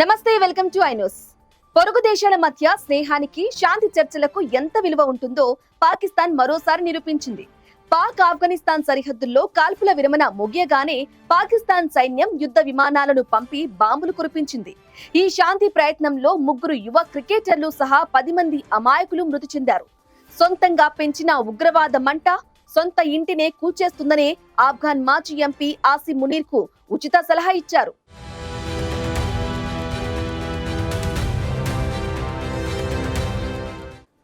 నమస్తే welcome to ఐనోస్ పొరుగు దేశాల మధ్య స్నేహానికి శాంతి చర్చలకు ఎంత విలువ ఉంటుందో పాకిస్తాన్ మరోసారి నిరూపించింది. పాక్ ఆఫ్ఘనిస్తాన్ సరిహద్దుల్లో కాల్పుల విరమణ ముగియగానే పాకిస్తాన్ సైన్యం యుద్ధ విమానాలను పంపి బాంబులు కురిపించింది. ఈ శాంతి ప్రయత్నంలో ముగ్గురు యువ క్రికెటర్లు సహా పది మంది అమాయకులు మృతి చెందారు. సొంతంగా పెంచిన ఉగ్రవాద మంట సొంత ఇంటినే కూల్చేస్తుందనే ఆఫ్ఘాన్ మాజీ ఎంపీ ఆసిమ్ మునీర్కు ఉచిత సలహా ఇచ్చారు.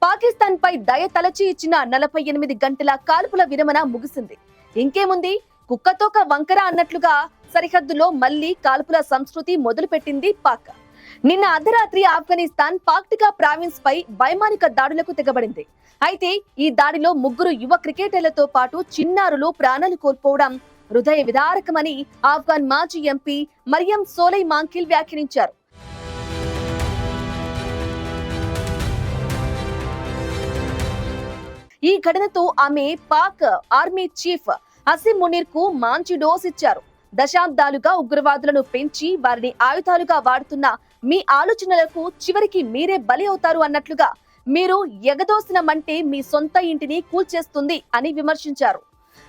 పాకిస్తాన్ పై దయ తలచి ఇచ్చిన నలభై ఎనిమిది గంటల కాల్పుల విరమణ ముగిసింది. ఇంకేముంది? కుక్కతోక వంకర అన్నట్లుగా సరిహద్దులో మళ్ళీ కాల్పుల సంస్కృతి మొదలుపెట్టింది పాక్. నిన్న అర్ధరాత్రి ఆఫ్ఘనిస్తాన్ పాక్టికా ప్రావిన్స్ పై వైమానిక దాడులకు తెగబడింది. అయితే ఈ దాడిలో ముగ్గురు యువ క్రికెటర్లతో పాటు చిన్నారులు ప్రాణాలు కోల్పోవడం హృదయ విదారకమని ఆఫ్ఘాన్ మాజీ ఎంపీ మరియం సోలై మాంకిల్ వ్యాఖ్యానించారు. ఈ ఘటనతో ఆమె పాక్ ఆర్మీ చీఫ్ అసిమ్ మునీర్కు మాంచి డోస్ ఇచ్చారు. దశాబ్దాలుగా ఉగ్రవాదులను పెంచి వారిని ఆయుధాలుగా వాడుతున్న మీ ఆలోచనలకు చివరికి మీరే బలి అవుతారు అన్నట్లుగా మీరు ఎగదోసినమంటే మీ సొంత ఇంటిని కూల్చేస్తుంది అని విమర్శించారు.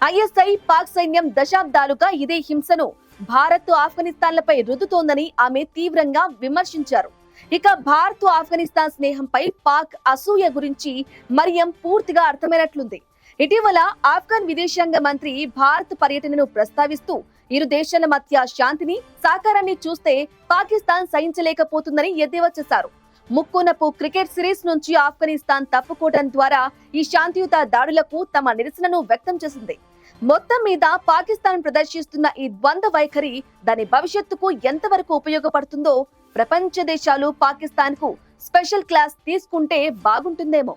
ఐఎస్ఐ పాక్ సైన్యం దశాబ్దాలుగా ఇదే హింసను భారత్ ఆఫ్ఘనిస్తాన్లపై రుద్దుతోందని ఆమె తీవ్రంగా విమర్శించారు. ఇక భారత్ ఆఫ్ఘనిస్తాన్ స్నేహంపై పాక్ అసూయ గురించి మరియం పూర్తిగా అర్థమైనట్లుంది. ఇటీవల ఆఫ్ఘన్ విదేశాంగ మంత్రి భారత్ పర్యటనను ప్రస్తావిస్తూ ఇరు దేశాల మధ్య శాంతిని సాకారాన్ని చూస్తే పాకిస్తాన్ సహించలేకపోతుందని ఎద్దేవా చేశారు. ముక్కునపు క్రికెట్ సిరీస్ నుంచి ఆఫ్ఘనిస్తాన్ తప్పుకోవడం ద్వారా ఈ శాంతియుత దాడులకు తమ నిరసనను వ్యక్తం చేసింది. మొత్తం మీద పాకిస్తాన్ ప్రదర్శిస్తున్న ఈ ద్వంద్వ వైఖరి దాని భవిష్యత్తుకు ఎంతవరకు ఉపయోగపడుతుందో ప్రపంచ దేశాలు పాకిస్తాన్కు స్పెషల్ క్లాస్ తీసుకుంటే బాగుంటుందేమో.